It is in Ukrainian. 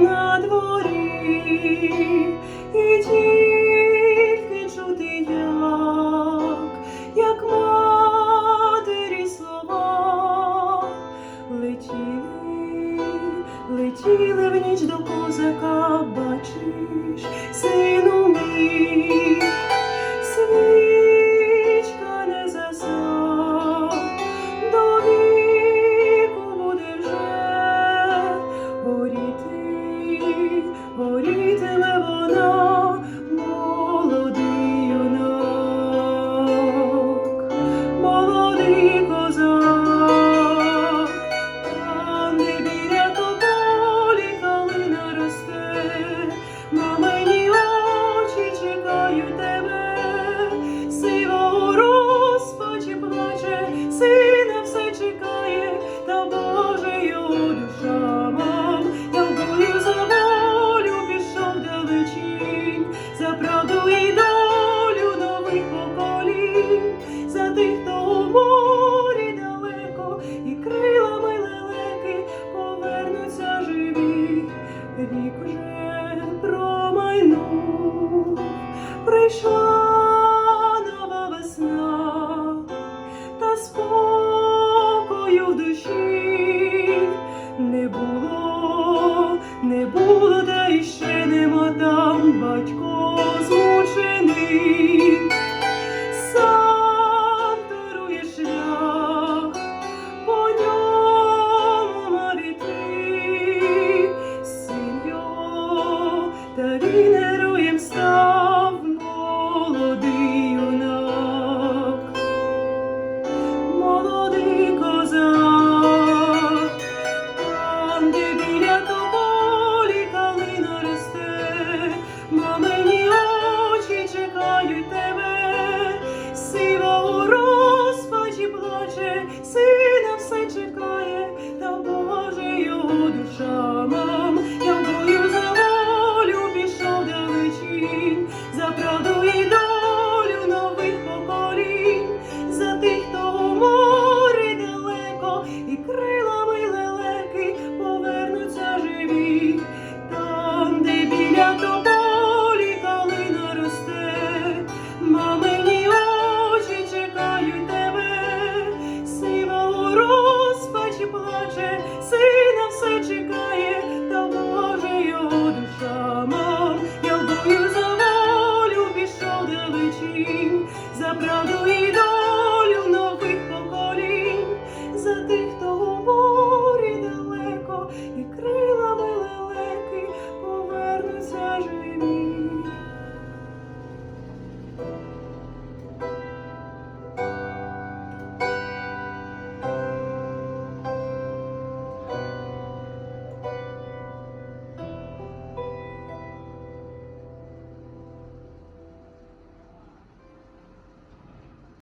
на дворі, і тільки чути як, як матері слова летіли, летіли в ніч до козака, бачиш, прийшла нова весна, та спокою в душі не було, не було, та й ще нема там батько змучений. Сам торує шлях, по ньому та він героєм for my тих.